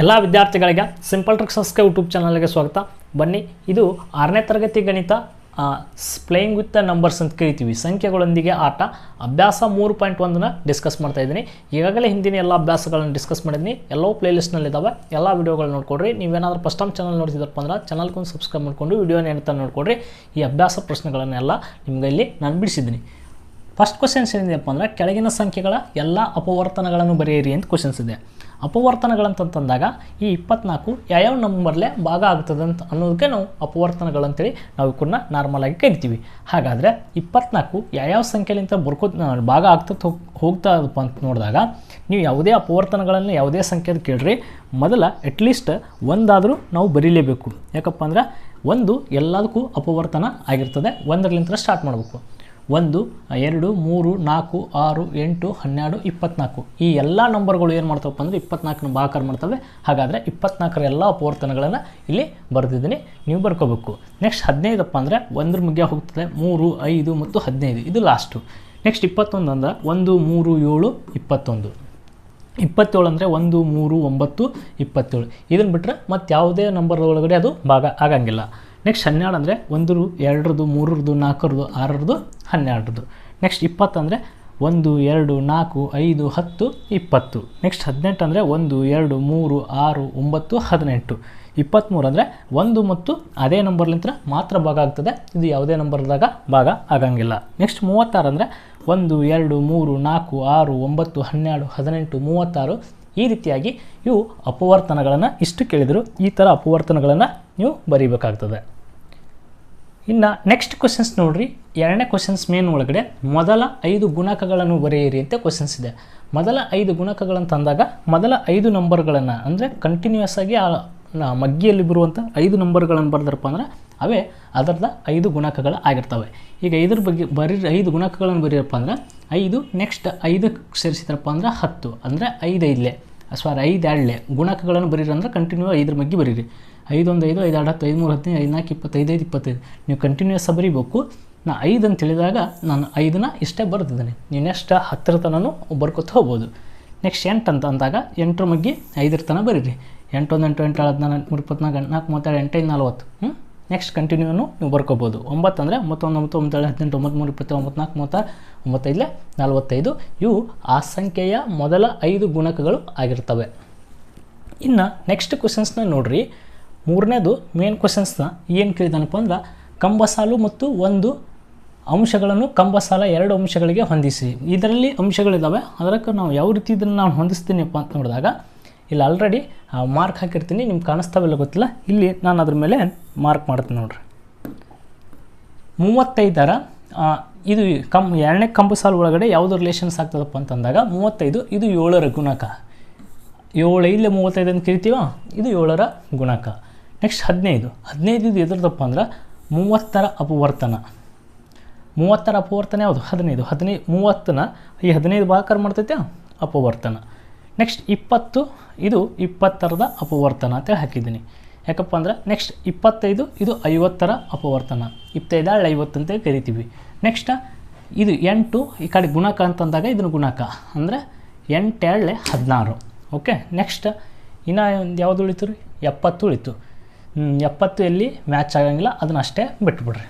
ಎಲ್ಲ ವಿದ್ಯಾರ್ಥಿಗಳಿಗೆ simple ಟ್ರಿಕ್ಸಸ್ಗೆ YouTube ಚಾನಲ್ಗೆ ಸ್ವಾಗತ. ಬನ್ನಿ, ಇದು ಆರನೇ ತರಗತಿ ಗಣಿತ ಸ್ಪ್ಲೇಯಿಂಗ್ ವಿತ್ ದ ನಂಬರ್ಸ್ ಅಂತ ಕರಿತೀವಿ. ಸಂಖ್ಯೆಗಳೊಂದಿಗೆ ಆಟ, ಅಭ್ಯಾಸ ಮೂರು ಪಾಯಿಂಟ್ ಒಂದನ್ನ ಡಿಸ್ಕಸ್ ಮಾಡ್ತಾ ಇದ್ದೀನಿ. ಈಗಾಗಲೇ ಹಿಂದಿನ ಎಲ್ಲ ಅಭ್ಯಾಸಗಳನ್ನು ಡಿಸ್ಕಸ್ ಮಾಡಿದ್ದೀನಿ ಎಲ್ಲವೂ ಪ್ಲೇಲಿಸ್ಟ್ನಲ್ಲಿದ್ದಾವೆ ಎಲ್ಲ ವೀಡಿಯೋಗಳು ನೋಡ್ಕೊಡ್ರಿ. ನೀವೇನಾದ್ರೂ ಫಸ್ಟ್ ಟೈಮ್ ಚಾನಲ್ ನೋಡ್ತಿದ್ದಪ್ಪ ಅಂದ್ರೆ ಚಾನಲ್ಗೊಂದು ಸಬ್ಸ್ಕ್ರೈಬ್ ಮಾಡಿಕೊಂಡು ವಿಡಿಯೋನ ಏನಂತ ನೋಡ್ಕೊಡ್ರಿ. ಈ ಅಭ್ಯಾಸ ಪ್ರಶ್ನೆಗಳನ್ನೆಲ್ಲ ನಿಮ್ಗೆ ಇಲ್ಲಿ ನಾನು ಬಿಡಿಸಿದ್ದೀನಿ. ಫಸ್ಟ್ ಕ್ವಶನ್ಸ್ ಏನಿದೆಯಪ್ಪ ಅಂದರೆ, ಕೆಳಗಿನ ಸಂಖ್ಯೆಗಳ ಎಲ್ಲ ಅಪವರ್ತನಗಳನ್ನು ಬರೆಯಿರಿ ಅಂತ ಕ್ವಶನ್ಸ್ ಇದೆ. ಅಪವರ್ತನಗಳಂತಂದಾಗ ಈ ಇಪ್ಪತ್ನಾಲ್ಕು ಯಾವ್ಯಾವ ನಂಬರ್ಲೆ ಭಾಗ ಆಗ್ತದೆ ಅಂತ ಅನ್ನೋದಕ್ಕೆ ನಾವು ಅಪವರ್ತನಗಳಂತೇಳಿ ನಾವು ಕೂಡ ನಾರ್ಮಲ್ ಆಗಿ ಕರಿತೀವಿ. ಹಾಗಾದರೆ ಇಪ್ಪತ್ನಾಲ್ಕು ಯಾವ್ಯಾವ ಸಂಖ್ಯೆಲಿಂತ ಬರ್ಕೋ ಭಾಗ ಆಗ್ತದೆ ಹೋಗ್ ಹೋಗ್ತಾ ಇದಪ್ಪ ಅಂತ ನೋಡಿದಾಗ ನೀವು ಯಾವುದೇ ಅಪವರ್ತನಗಳನ್ನು ಯಾವುದೇ ಸಂಖ್ಯೆದು ಕೇಳ್ರಿ. ಮೊದಲ ಅಟ್ಲೀಸ್ಟ್ ಒಂದಾದರೂ ನಾವು ಬರೀಲೇಬೇಕು. ಯಾಕಪ್ಪ ಅಂದ್ರೆ ಒಂದು ಎಲ್ಲದಕ್ಕೂ ಅಪವರ್ತನ ಆಗಿರ್ತದೆ. ಒಂದರಲ್ಲಿಂತ ಸ್ಟಾರ್ಟ್ ಮಾಡಬೇಕು. ಒಂದು, ಎರಡು, ಮೂರು, ನಾಲ್ಕು, ಆರು, ಎಂಟು, ಹನ್ನೆರಡು, ಇಪ್ಪತ್ನಾಲ್ಕು. ಈ ಎಲ್ಲ ನಂಬರ್ಗಳು ಏನು ಮಾಡ್ತವಪ್ಪ ಅಂದರೆ ಇಪ್ಪತ್ನಾಲ್ಕನ ಭಾಕಾರ ಮಾಡ್ತವೆ. ಹಾಗಾದರೆ ಇಪ್ಪತ್ನಾಲ್ಕರ ಎಲ್ಲ ಅಪವರ್ತನಗಳನ್ನು ಇಲ್ಲಿ ಬರೆದಿದ್ದೀನಿ. ನೀವು ಬರ್ಕೋಬೇಕು. ನೆಕ್ಸ್ಟ್ ಹದಿನೈದಪ್ಪ ಅಂದರೆ ಒಂದ್ರ ಮುಗಿಯ ಹೋಗ್ತದೆ. ಮೂರು, ಐದು ಮತ್ತು ಹದಿನೈದು. ಇದು ಲಾಸ್ಟು ನೆಕ್ಸ್ಟ್ ಇಪ್ಪತ್ತೊಂದು ಅಂದ್ರೆ ಒಂದು, ಮೂರು, ಏಳು, ಇಪ್ಪತ್ತೊಂದು. ಇಪ್ಪತ್ತೇಳು ಅಂದರೆ ಒಂದು, ಮೂರು, ಒಂಬತ್ತು, ಇಪ್ಪತ್ತೇಳು. ಇದನ್ನು ಬಿಟ್ಟರೆ ಮತ್ತು ಯಾವುದೇ ನಂಬರ್ ಒಳಗಡೆ ಅದು ಭಾಗ ಆಗಂಗಿಲ್ಲ. ನೆಕ್ಸ್ಟ್ ಹನ್ನೆರಡು ಅಂದರೆ ಒಂದು ಎರಡರದು, ಮೂರರದು, ನಾಲ್ಕರದು, ಆರರದು ಹನ್ನೆರಡರದು. ನೆಕ್ಸ್ಟ್ ಇಪ್ಪತ್ತಂದರೆ ಒಂದು, ಎರಡು, ನಾಲ್ಕು, ಐದು, ಹತ್ತು, ಇಪ್ಪತ್ತು. ನೆಕ್ಸ್ಟ್ ಹದಿನೆಂಟು ಅಂದರೆ ಒಂದು, ಎರಡು, ಮೂರು, ಆರು, ಒಂಬತ್ತು, ಹದಿನೆಂಟು. ಇಪ್ಪತ್ತ್ಮೂರು ಅಂದರೆ ಒಂದು ಮತ್ತು ಅದೇ ನಂಬರ್ಲಿಂತ ಮಾತ್ರ ಭಾಗ ಆಗ್ತದೆ. ಇದು ಯಾವುದೇ ನಂಬರ್ದಾಗ ಭಾಗ ಆಗಂಗಿಲ್ಲ. ನೆಕ್ಸ್ಟ್ ಮೂವತ್ತಾರು ಅಂದರೆ ಒಂದು, ಎರಡು, ಮೂರು, ನಾಲ್ಕು, ಆರು, ಒಂಬತ್ತು, ಹನ್ನೆರಡು, ಹದಿನೆಂಟು, ಮೂವತ್ತಾರು ಈ ರೀತಿಯಾಗಿ ಇವು ಅಪವರ್ತನಗಳನ್ನು ಇಷ್ಟು ಕೇಳಿದರು. ಈ ಥರ ಅಪವರ್ತನಗಳನ್ನು ನೀವು ಬರೀಬೇಕಾಗ್ತದೆ. ಇನ್ನು ನೆಕ್ಸ್ಟ್ ಕ್ವಶನ್ಸ್ ನೋಡ್ರಿ. ಎರಡನೇ ಕ್ವಶನ್ಸ್ ಮೇನ್ ಒಳಗಡೆ ಮೊದಲ ಐದು ಗುಣಕಗಳನ್ನು ಬರೆಯಿರಿ ಅಂತ ಕ್ವಶನ್ಸ್ ಇದೆ. ಮೊದಲ ಐದು ಗುಣಕಗಳನ್ನು ತಂದಾಗ ಮೊದಲ ಐದು ನಂಬರ್ಗಳನ್ನು ಅಂದರೆ ಕಂಟಿನ್ಯೂಯಸ್ ಆಗಿ ಆ ಮಗ್ಗಿಯಲ್ಲಿ ಬರುವಂಥ ಐದು ನಂಬರ್ಗಳನ್ನು ಬರೆದ್ರಪ್ಪ ಅಂದ್ರೆ ಅವೇ ಅದರದ ಐದು ಗುಣಕಗಳು ಆಗಿರ್ತವೆ. ಈಗ ಇದ್ರ ಬಗ್ಗೆ ಬರೀ ಐದು ಗುಣಕಗಳನ್ನು ಬರೀರಪ್ಪ ಅಂದ್ರೆ ಐದು ನೆಕ್ಸ್ಟ್ ಐದಕ್ಕೆ ಸೇರಿಸಿದ್ರಪ್ಪ ಅಂದ್ರೆ ಹತ್ತು, ಅಂದರೆ ಐದು ಐದಲೆ ಸಾರಿ ಐದು ಎರಡಲೆ ಗುಣಕಗಳನ್ನು ಬರೀರಿ ಅಂದ್ರೆ ಕಂಟಿನ್ಯೂ ಐದರ ಬಗ್ಗೆ ಬರೀರಿ. ಐದೊಂದು ಐದು ಐದು ಎರಡು ಹತ್ತು, ಐದು ಮೂರು ಹತ್ತು ಐದು ನಾಲ್ಕು, ಇಪ್ಪತ್ತೈದು, ಐದು ಇಪ್ಪತ್ತೈದು. ನೀವು ಕಂಟಿನ್ಯೂಸ್ ಬರೀಬೇಕು. ನಾ ಐದು ಅಂತ ತಿಳಿದಾಗ ನಾನು ಐದನ್ನ ಇಷ್ಟೇ ಬರ್ತಿದ್ದೇನೆ ನೀವು ನೆಕ್ಸ್ಟ್ ಹತ್ತರ ತನೂ ಬರ್ಕೊತ ಹೋಗ್ಬೋದು. ನೆಕ್ಸ್ಟ್ ಎಂಟು ಅಂತ ಅಂದಾಗ ಎಂಟರ ಮಗ್ಗಿ ಐದರ ತನಕ ಬರೀರಿ. ಎಂಟೊಂದು ಎಂಟು ಎಂಟು ಹದಿನಾಲ್ಕು ಎಂಟು ಇಪ್ಪತ್ನಾಲ್ಕು ನಾಲ್ಕು ಮೂವತ್ತೆರಡು ಎಂಟೈದು ನಲ್ವತ್ತು ಹ್ಞೂ ನೆಕ್ಸ್ಟ್ ಕಂಟಿನ್ಯೂನು ನೀವು ಬರ್ಕೋಬೋದು. ಒಂಬತ್ತು ಅಂದರೆ ಒಂಬತ್ತೊಂದು ಒಂಬತ್ತು ಒಂಬತ್ತೇಳು ಹದಿನೆಂಟು ಒಂಬತ್ತು ಮೂರು ಇಪ್ಪತ್ತು ಒಂಬತ್ತು ನಾಲ್ಕು ಮೂವತ್ತಾರು ಒಂಬತ್ತೈದು ನಲವತ್ತೈದು. ಇವು ಆ ಸಂಖ್ಯೆಯ ಮೊದಲ ಐದು ಗುಣಕಗಳು ಆಗಿರ್ತವೆ. ಇನ್ನು ನೆಕ್ಸ್ಟ್ ಕ್ವಶನ್ಸ್ನ ನೋಡ್ರಿ. ಮೂರನೇದು ಮೇನ್ ಕ್ವಶನ್ಸ್ನ ಏನು ಕೇಳಿದಾನಪ್ಪ ಅಂದ್ರೆ ಕಂಬಸಾಲು ಮತ್ತು ಒಂದು ಅಂಶಗಳನ್ನು ಕಂಬಸಾಲ ಎರಡು ಅಂಶಗಳಿಗೆ ಹೊಂದಿಸಿ. ಇದರಲ್ಲಿ ಅಂಶಗಳಿದ್ದಾವೆ ಅದಕ್ಕೆ ನಾವು ಯಾವ ರೀತಿ ಇದನ್ನು ನಾವು ಹೊಂದಿಸ್ತೀನಿಪ್ಪ ಅಂತ ನೋಡಿದಾಗ ಇಲ್ಲಿ ಆಲ್ರೆಡಿ ಮಾರ್ಕ್ ಹಾಕಿರ್ತೀನಿ, ನಿಮ್ಗೆ ಕಾಣಿಸ್ತಾವಿಲ್ಲ ಗೊತ್ತಿಲ್ಲ? ಇಲ್ಲಿ ನಾನು ಅದ್ರ ಮೇಲೆ ಮಾರ್ಕ್ ಮಾಡ್ತೀನಿ ನೋಡ್ರಿ. ಮೂವತ್ತೈದರ ಇದು ಕಂ, ಎರಡನೇ ಕಂಬು ಸಾಲು ಒಳಗಡೆ ಯಾವುದು ರಿಲೇಷನ್ಸ್ ಆಗ್ತದಪ್ಪ ಅಂತಂದಾಗ, ಮೂವತ್ತೈದು, ಇದು ಏಳರ ಗುಣಕ. ಏಳು, ಇಲ್ಲೇ ಮೂವತ್ತೈದು ಅಂತ ಕರಿತೀವ? ಇದು ಏಳರ ಗುಣಕ. ನೆಕ್ಸ್ಟ್ ಹದಿನೈದು. ಹದಿನೈದು ಇದು ಎದ್ರದಪ್ಪ ಅಂದ್ರೆ, ಮೂವತ್ತರ ಅಪವರ್ತನ. ಮೂವತ್ತರ ಅಪವರ್ತನ ಯಾವುದು? ಹದಿನೈದು. ಹದಿನೈದು ಮೂವತ್ತನ ಈ ಹದಿನೈದು ಭಾಗಕಾರ ಮಾಡ್ತೈತೆ? ಅಪವರ್ತನ. ನೆಕ್ಸ್ಟ್ ಇಪ್ಪತ್ತು, ಇದು ಇಪ್ಪತ್ತರದ ಅಪವರ್ತನ ಅಂತ ಹಾಕಿದ್ದೀನಿ. ಯಾಕಪ್ಪ ಅಂದ್ರೆ ನೆಕ್ಸ್ಟ್ ಇಪ್ಪತ್ತೈದು, ಇದು ಐವತ್ತರ ಅಪವರ್ತನ. ಇಪ್ಪತ್ತೈದು ಐವತ್ತು ಅಂತೇಳಿ ಕರಿತೀವಿ. ನೆಕ್ಸ್ಟ್ ಇದು ಎಂಟು, ಈ ಕಡೆ ಗುಣಕ ಅಂತಂದಾಗ ಇದನ್ನು ಗುಣಕ. ಅಂದರೆ ಎಂಟೆರಳೆ ಹದಿನಾರು. ಓಕೆ ನೆಕ್ಸ್ಟ್ ಇನ್ನೂ ಒಂದು ಯಾವುದು ಉಳಿತು ರೀ? ಎಪ್ಪತ್ತು ಉಳಿತು. ಎಪ್ಪತ್ತು ಎಲ್ಲಿ ಮ್ಯಾಚ್ ಆಗಂಗಿಲ್ಲ, ಅದನ್ನ ಅಷ್ಟೇ ಬಿಟ್ಬಿಡ್ರಿ.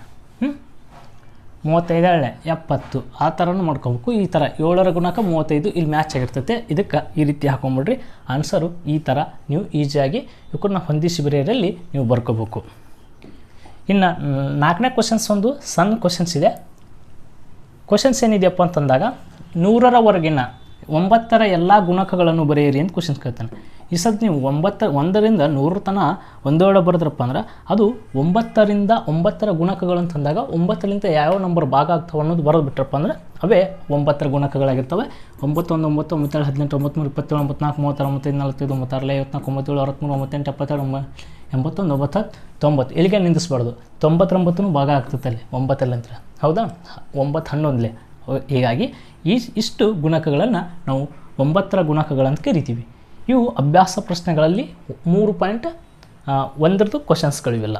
ಮೂವತ್ತೈದು ಎಳೆ ಎಪ್ಪತ್ತು. ಆ ಥರನೂ ಮಾಡ್ಕೋಬೇಕು. ಈ ಥರ ಏಳರ ಗುಣಕ ಮೂವತ್ತೈದು ಇಲ್ಲಿ ಮ್ಯಾಚ್ ಆಗಿರ್ತೈತೆ. ಇದಕ್ಕೆ ಈ ರೀತಿ ಹಾಕೊಂಬಿಡ್ರಿ. ಆನ್ಸರು ಈ ಥರ. ನೀವು ಈಸಿಯಾಗಿ ಇವಕ್ಕನ್ನ ಹೊಂದಿಸಿ ಬರೆಯೋದ್ರಲ್ಲಿ ನೀವು ಬರ್ಕೋಬೇಕು. ಇನ್ನು ನಾಲ್ಕನೇ ಕ್ವಶನ್ಸ್ ಒಂದು ಸಣ್ಣ ಕ್ವಶನ್ಸ್ ಇದೆ. ಕ್ವಶನ್ಸ್ ಏನಿದೆಯಪ್ಪ ಅಂತಂದಾಗ ನೂರರವರೆಗಿನ ಒಂಬತ್ತರ ಎಲ್ಲ ಗುಣಕಗಳನ್ನು ಬರೆಯಿರಿ ಅಂತ ಕ್ವಶನ್ಸ್ ಕೇಳ್ತಾನೆ. ಈ ಸಲ ನೀವು ಒಂಬತ್ತ, ಒಂದರಿಂದ ನೂರು ತನ ಒಂದೆರಡು ಬರೆದ್ರಪ್ಪ ಅಂದ್ರೆ ಅದು ಒಂಬತ್ತರಿಂದ ಒಂಬತ್ತರ ಗುಣಕಗಳು ತಂದಾಗ ಒಂಬತ್ತರಿಂದ ಯಾವ ನಂಬರ್ ಭಾಗ ಆಗ್ತಾವೆ ಅನ್ನೋದು ಬರೋದು ಬಿಟ್ರಪ್ಪ ಅಂದ್ರೆ ಅವೇ ಒಂಬತ್ತರ ಗುಣಕಗಳಾಗಿರ್ತವೆ. ಒಂಬತ್ತೊಂದು ಒಂಬತ್ತು ಒಂಬತ್ತೇಳು ಹದಿನೆಂಟು, ಒಂಬತ್ತ್ಮೂರು, ಇಪ್ಪತ್ತೇಳು ಒಂಬತ್ನಾಲ್ಕು ಮೂವತ್ತಾರು ಒಂಬತ್ತೈದು ನಲವತ್ತೈದು ಒಂಬತ್ತಾರಲ್ಲ ಐವತ್ನಾಲ್ಕು, ಒಂಬತ್ತೇಳು, ಅರವತ್ತ್ಮೂರು, ಒಂಬತ್ತೆಂಟು, ಎಪ್ಪತ್ತೆರಡು, ಒಂಬ, ಎಂಬತ್ತೊಂದು ಒಂಬತ್ತು ತೊಂಬತ್ತು. ಇಲ್ಲಿಗೆ ನಿಂದಿಸ್ಬಾರ್ದು. ತೊಂಬತ್ತೊಂಬತ್ತು ಭಾಗ ಆಗ್ತದೆ ಅಲ್ಲಿ, ಒಂಬತ್ತಲ್ಲಿ ಅಂತ. ಹೌದಾ? ಒಂಬತ್ತು ಹನ್ನೊಂದಲೇ. ಹೀಗಾಗಿ ಈ ಇಷ್ಟು ಗುಣಕಗಳನ್ನು ನಾವು ಒಂಬತ್ತರ ಗುಣಕಗಳಂತ ಕರಿತೀವಿ. ಇವು ಅಭ್ಯಾಸ ಪ್ರಶ್ನೆಗಳಲ್ಲಿ ಮೂರು ಪಾಯಿಂಟ್ ಒಂದರದ್ದು ಕ್ವಶನ್ಸ್ಗಳಿವೆಲ್ಲ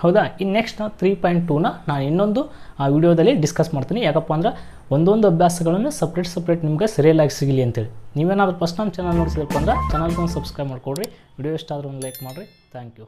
ಹೌದಾ? ಇನ್ನು ನೆಕ್ಸ್ಟ್ ತ್ರೀ ಪಾಯಿಂಟ್ ಟೂನ ನಾನು ಇನ್ನೊಂದು, ಆ, ವಿಡಿಯೋದಲ್ಲಿ ಡಿಸ್ಕಸ್ ಮಾಡ್ತೀನಿ. ಯಾಕಪ್ಪ ಅಂದ್ರೆ ಒಂದೊಂದು ಅಭ್ಯಾಸಗಳನ್ನು ಸಪ್ರೇಟ್ ಸಪ್ರೇಟ್ ನಿಮಗೆ ಸರಿಯಲ್ಲಾಗಿ ಸಿಗಲಿ ಅಂತೇಳಿ. ನೀವೇನಾದರೂ ಫಸ್ಟ್ ನಮ್ಮ ಚಾನಲ್ ನೋಡ್ತಿದ್ದಪ್ಪ ಅಂದ್ರೆ ಚಾನಲ್ಗೊಂದು ಸಬ್ಸ್ಕ್ರೈಬ್ ಮಾಡ್ಕೊಡ್ರಿ. ವಿಡಿಯೋ ಇಷ್ಟ ಆದ್ರೆ ಒಂದು ಲೈಕ್ ಮಾಡಿರಿ. Thank you